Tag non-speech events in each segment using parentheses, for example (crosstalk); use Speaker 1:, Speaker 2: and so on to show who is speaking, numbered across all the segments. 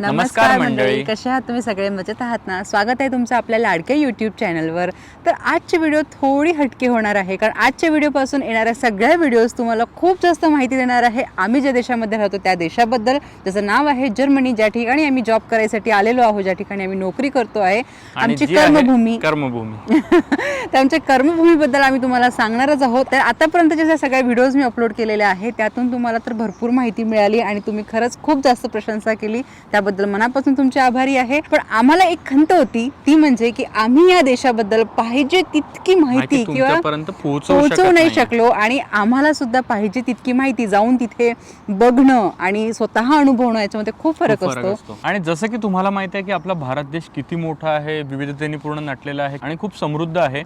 Speaker 1: नमस्कार मंडळी.
Speaker 2: कशा आहात तुम्ही सगळे? मजेत आहात ना? स्वागत आहे तुमचं आपल्या लाडक्या यूट्यूब चॅनलवर तर आजची व्हिडिओ थोडी हटके होणार आहे कारण आजच्या व्हिडिओपासून येणाऱ्या सगळ्या व्हिडिओज तुम्हाला खूप जास्त माहिती देणार आहे. आम्ही ज्या देशामध्ये राहतो त्या देशाबद्दल. ज्याचं नाव आहे जर्मनी. ज्या ठिकाणी आम्ही जॉब करायसाठी आलेलो आहोत ज्या ठिकाणी आम्ही नोकरी करतो आहे आमची कर्मभूमी.
Speaker 1: कर्मभूमी. (laughs)
Speaker 2: त्यांच्या कर्मभूमीबद्दल आम्ही तुम्हाला सांगणारच आहोत. तर आतापर्यंतच्या ज्या सगळ्या व्हिडिओज मी अपलोड केलेल्या आहेत त्यातून तुम्हाला तर भरपूर माहिती मिळाली आणि तुम्ही खरंच खूप जास्त प्रशंसा केली. त्याबद्दल मनापासून तुमचे आभारी आहे. पण आम्हाला एक खंत होती ती म्हणजे की आम्ही या देशाबद्दल पाहिजे तितकी माहिती किंवा
Speaker 1: पोहोचवू
Speaker 2: नाही. शकलो आणि आम्हाला सुद्धा पाहिजे तितकी माहिती जाऊन तिथे बघणं आणि स्वतः अनुभवणं याच्यामध्ये खूप फरक असतो.
Speaker 1: आणि जसं की तुम्हाला माहिती आहे की आपला भारत देश किती मोठा आहे विविधतेने पूर्ण नटलेला आहे आणि खूप समृद्ध आहे.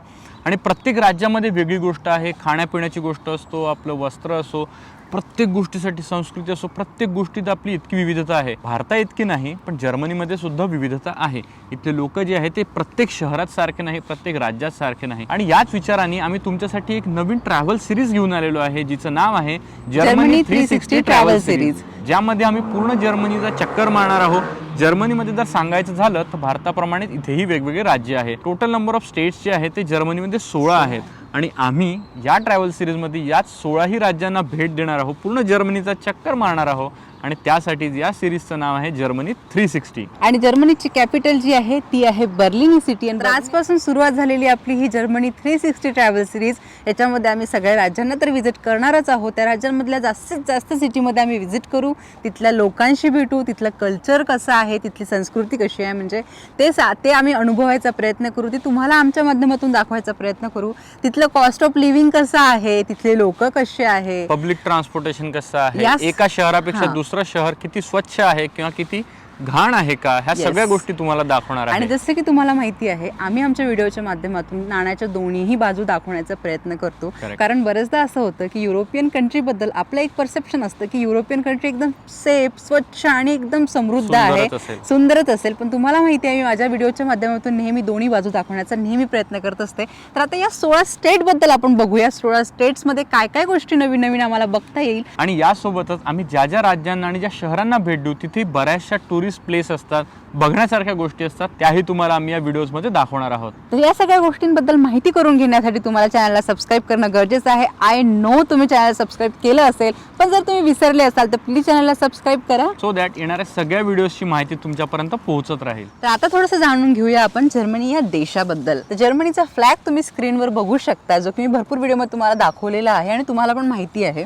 Speaker 1: आणि प्रत्येक राज्यामध्ये वेगळी गोष्ट आहे. खाण्यापिण्याची गोष्ट असतो आपलं वस्त्र असो प्रत्येक गोष्टीसाठी संस्कृती असो प्रत्येक गोष्टीत आपली इतकी विविधता आहे. भारता इतकी नाही पण जर्मनीमध्ये सुद्धा विविधता आहे. इथले लोक जे आहे ते प्रत्येक शहरात सारखे नाही प्रत्येक राज्यात सारखे नाही. आणि याच विचाराने आम्ही तुमच्यासाठी एक नवीन ट्रॅव्हल सिरीज घेऊन आलेलो आहे जिचं नाव आहे
Speaker 2: जर्मनी 360 ट्रॅव्हल सिरीज
Speaker 1: ज्यामध्ये आम्ही पूर्ण जर्मनीचा चक्कर मारणार आहोत. जर्मनीमध्ये जर सांगायचं झालं तर भारताप्रमाणे इथेही वेगवेगळे राज्य आहेत टोटल नंबर ऑफ स्टेट्स जे आहेत ते जर्मनीमध्ये सोळा आहेत. आणि आम्ही या ट्रॅव्हल सिरीजमध्ये याच सोळाही राज्यांना भेट देणार आहोत. पूर्ण जर्मनीचा चक्कर मारणार आहोत. आणि त्यासाठी या सिरीजचं नाव आहे जर्मनी थ्री सिक्स्टी.
Speaker 2: आणि जर्मनीची कॅपिटल जी आहे ती आहे बर्लिन सिटी. आणि आजपासून सुरुवात झालेली आपली ही Germany three sixty travel series याच्यामध्ये आम्ही सगळ्या राज्यांना तर व्हिजिट करणारच आहोत. त्या राज्यांमधल्या जास्तीत जास्त सिटीमध्ये आम्ही व्हिजिट करू. तिथल्या लोकांशी भेटू. तिथलं कल्चर कसं आहे? तिथली संस्कृती कशी आहे? म्हणजे ते सा ते आम्ही अनुभवायचा प्रयत्न करू. ती तुम्हाला आमच्या माध्यमातून दाखवायचा प्रयत्न करू. तिथलं कॉस्ट ऑफ लिव्हिंग कसं आहे? तिथले लोक कसे आहे?
Speaker 1: पब्लिक ट्रान्सपोर्टेशन कसं आहे. एका शहरापेक्षा
Speaker 2: हां.
Speaker 1: दुसरं शहर किती स्वच्छ आहे किंवा किती घाण आहे का? ह्या
Speaker 2: Yes.
Speaker 1: सगळ्या गोष्टी तुम्हाला दाखवणार
Speaker 2: आणि
Speaker 1: आहे
Speaker 2: जसं की तुम्हाला माहिती आहे आम्ही आमच्या व्हिडिओच्या माध्यमातून नाण्याच्या दोन्हीही बाजू दाखवण्याचा प्रयत्न करतो.
Speaker 1: Correct.
Speaker 2: कारण बरेचदा असं होतं की युरोपियन कंट्रीबद्दल आपलं एक परसेप्शन असतं की युरोपियन कंट्री एकदम सेफ स्वच्छ आणि एकदम समृद्ध
Speaker 1: सुंदरच
Speaker 2: आहे.
Speaker 1: असेल.
Speaker 2: सुंदरच असेल. पण तुम्हाला माहिती आहे मी माझ्या व्हिडिओच्या माध्यमातून नेहमी दोन्ही बाजू दाखवण्याचा नेहमी प्रयत्न करत असते. तर आता या सोळा स्टेटबद्दल आपण बघूया. सोळा स्टेट्समध्ये काय काय गोष्टी नवीन नवीन आम्हाला बघता येईल?
Speaker 1: आणि यासोबतच आम्ही ज्या ज्या राज्यांना आणि ज्या शहरांना भेट देऊ तिथे बऱ्याचशा टुरिस्ट प्लेस असतात बघण्यासारख्या गोष्टी असतात त्याही तुम्हाला आम्ही या व्हिडिओजमध्ये दाखवणार आहोत.
Speaker 2: तर या सगळ्या गोष्टींबद्दल माहिती करून घेण्यासाठी तुम्हाला चॅनलला सबस्क्राईब करणं गरजेचं आहे. आय नो तुम्ही चॅनल सबस्क्राईब केलं असेल पण जर तुम्ही विसरले असाल तर प्लीज चॅनलला सबस्क्राईब करा.
Speaker 1: सो दॅट येणाऱ्या सगळ्या व्हिडिओजची माहिती तुमच्यापर्यंत पोहोचत राहील.
Speaker 2: तर आता थोडंसं जाणून घेऊया आपण जर्मनी या देशाबद्दल. तर जर्मनीचा फ्लॅग तुम्ही स्क्रीनवर बघू शकता जो की मी भरपूर व्हिडिओमध्ये तुम्हाला दाखवलेला आहे आणि तुम्हाला पण माहिती आहे.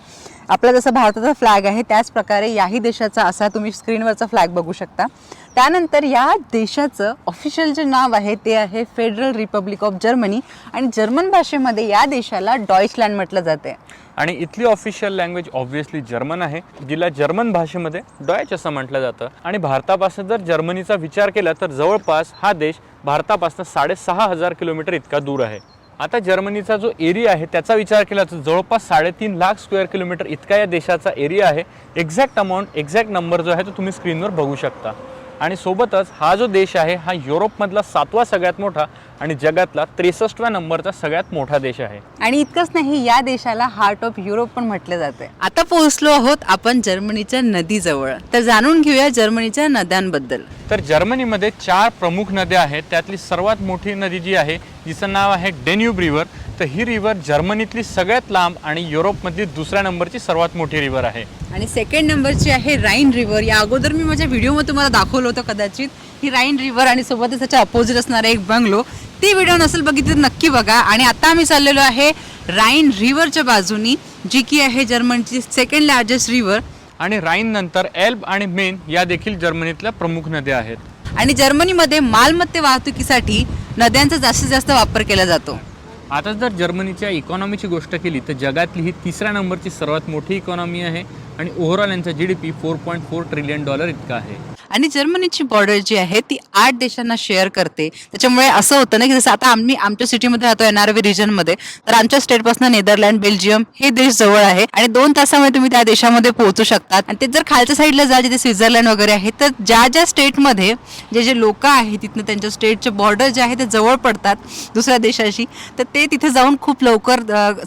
Speaker 2: आपला जसा भारताचा फ्लॅग आहे त्याच प्रकारे याही देशाचा असा तुम्ही स्क्रीनवरचा फ्लॅग बघू शकता. त्यानंतर या देशाचं ऑफिशियल जे नाव आहे ते आहे फेडरल रिपब्लिक ऑफ जर्मनी आणि जर्मन भाषेमध्ये या देशाला डॉईचलँड म्हटलं जाते
Speaker 1: आणि इथली ऑफिशियल लँग्वेज ऑब्व्हियसली जर्मन आहे जिला जर्मन भाषेमध्ये डॉयच असं म्हटलं जातं. आणि भारतापासून जर जर्मनीचा विचार केला तर जवळपास हा देश भारतापासून साडेसहा हजार किलोमीटर इतका दूर आहे. आता जर्मनीचा जो एरिया आहे त्याचा विचार केला तर जवळपास साडेतीन लाख स्क्वेअर किलोमीटर इतका या देशाचा एरिया आहे. एक्झॅक्ट अमाऊंट एक्झॅक्ट नंबर जो आहे तो तुम्ही स्क्रीनवर बघू शकता. आणि सोबतच हा जो देश आहे हा युरोपमधला सातवा सगळ्यात मोठा आणि जगातला त्रेसष्टव्या नंबरचा सगळ्यात मोठा देश आहे.
Speaker 2: आणि इतकंच नाही या देशाला हार्ट ऑफ युरोप पण म्हटलं जाते आता पोहोचलो आहोत आपण जर्मनीच्या नदीजवळ. तर जाणून घेऊया जर्मनीच्या नद्यांबद्दल.
Speaker 1: तर जर्मनीमध्ये चार प्रमुख नद्या आहेत. त्यातली सर्वात मोठी नदी जी आहे जिचं नाव आहे डेन्यूब रिव्हर तर ही रिव्हर जर्मनीतली सगळ्यात लांब आणि युरोपमधली दुसऱ्या नंबरची सर्वात मोठी रिव्हर आहे.
Speaker 2: आणि सेकंड नंबरची आहे राईन रिव्हर या अगोदर मी माझ्या व्हिडिओमध्ये तुम्हाला दाखवलं होतं कदाचित ही राईन रिव्हर आणि सोबतच त्याच्या अपोजिट असणारा एक बंगलो ती व्हिडिओ नसेल बघितली तर नक्की बघा. आणि आता आम्ही चाललेलो आहे राईन रिव्हरच्या बाजूनी जी की आहे जर्मनीची सेकंड लार्जेस्ट रिव्हर
Speaker 1: आणि राईन नंतर एल्ब आणि मेन या देखील जर्मनीतल्या प्रमुख नद्या आहेत.
Speaker 2: आणि जर्मनीमध्ये मालमत्ते वाहतुकीसाठी नद्यांचा जास्तीत जास्त वापर केला जातो.
Speaker 1: आता जर जर्मनीच्या इकॉनॉमीची गोष्ट केली तर जगातली ही तिसऱ्या नंबरची सर्वात मोठी इकॉनॉमी आहे आणि ओव्हरऑल यांचा G D P four point four trillion dollar इतका आहे.
Speaker 2: आणि जर्मनीची बॉर्डर जी आहे ती आठ देशांना शेअर करते. त्याच्यामुळे असं होतं ना की जसं आता आम्ही आमच्या सिटीमध्ये राहतो एन आर व्ही रिजनमध्ये तर आमच्या स्टेटपासून नेदरलँड बेल्जियम हे देश जवळ आहे. आणि दोन तासामध्ये तुम्ही त्या देशामध्ये पोहोचू शकतात. आणि ते जर खालच्या साईडला जा जिथे स्वित्झर्लंड वगैरे आहे तर ज्या ज्या स्टेटमध्ये जे जे लोक आहेत तिथनं त्यांच्या स्टेटचे बॉर्डर जे आहे ते जवळ पडतात दुसऱ्या देशाशी तर ते तिथे जाऊन खूप लवकर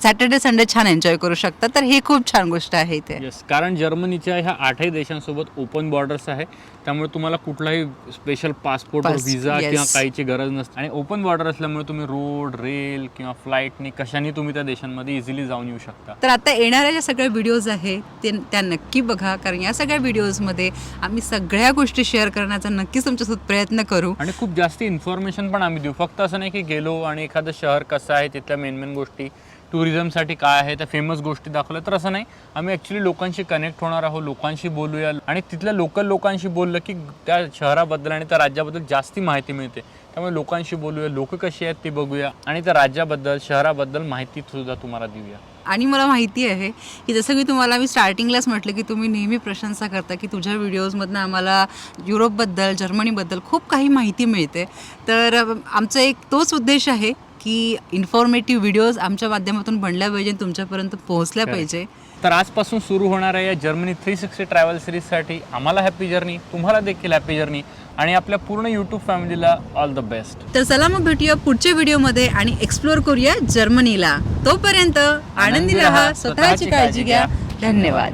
Speaker 2: सॅटर्डे संडे छान एन्जॉय करू शकतात. तर हे खूप छान गोष्ट आहे इथे.
Speaker 1: कारण जर्मनीच्या ह्या आठही देशांसोबत ओपन बॉर्डर्स आहे. त्यामुळे त्यामुळे तुम्हाला कुठलाही special passport
Speaker 2: Pass,
Speaker 1: visa
Speaker 2: yes.
Speaker 1: किंवा काहीची गरज नसते. आणि ओपन बॉर्डर असल्यामुळे तुम्ही रोड रेल किंवा फ्लाईटनी कशाने तुम्ही त्या देशांमध्ये इझिली जाऊन येऊ शकता.
Speaker 2: तर आता येणाऱ्या ज्या सगळ्या व्हिडिओज आहेत ते त्या नक्की बघा कारण या सगळ्या व्हिडिओजमध्ये आम्ही सगळ्या गोष्टी शेअर करण्याचा नक्कीच तुमच्यासोबत प्रयत्न करू.
Speaker 1: आणि खूप जास्त इन्फॉर्मेशन पण आम्ही देऊ. फक्त असं नाही की गेलो आणि एखादं शहर कसं आहे तिथल्या मेन मेन गोष्टी टुरिझमसाठी काय आहे त्या फेमस गोष्टी दाखवल्या तर असं नाही. आम्ही ॲक्च्युली लोकांशी कनेक्ट होणार आहोत लोकांशी बोलूया. आणि तिथल्या लोकल लोकांशी बोललं की त्या शहराबद्दल आणि त्या राज्याबद्दल जास्ती माहिती मिळते. त्यामुळे लोकांशी बोलूया लोक कशी आहेत ती बघूया. आणि त्या राज्याबद्दल शहराबद्दल माहिती सुद्धा तुम्हाला देऊया.
Speaker 2: आणि मला माहिती आहे की जसं की तुम्हाला मी स्टार्टिंगलाच म्हटलं की तुम्ही नेहमी प्रशंसा करता की तुझ्या व्हिडिओजमधनं आम्हाला युरोपबद्दल जर्मनीबद्दल खूप काही माहिती मिळते. तर आमचा एक तोच उद्देश आहे की इन्फॉर्मेटिव्ह व्हिडिओज आमच्या माध्यमातून बनल्या पाहिजे तुमच्यापर्यंत पोहोचल्या. पाहिजे.
Speaker 1: तर आजपासून सुरू होणाऱ्या या जर्मनी थ्री सिक्स्टी ट्रॅव्हल सिरीजसाठी आम्हाला हॅपी जर्नी तुम्हाला देखील हॅपी जर्नी आणि आपल्या पूर्ण यूट्यूब फॅमिलीला ऑल द बेस्ट
Speaker 2: तर चला मग भेटूया पुढच्या व्हिडिओमध्ये आणि एक्सप्लोअर करूया जर्मनीला तोपर्यंत आनंदी राहा स्वतःची काळजी घ्या. धन्यवाद.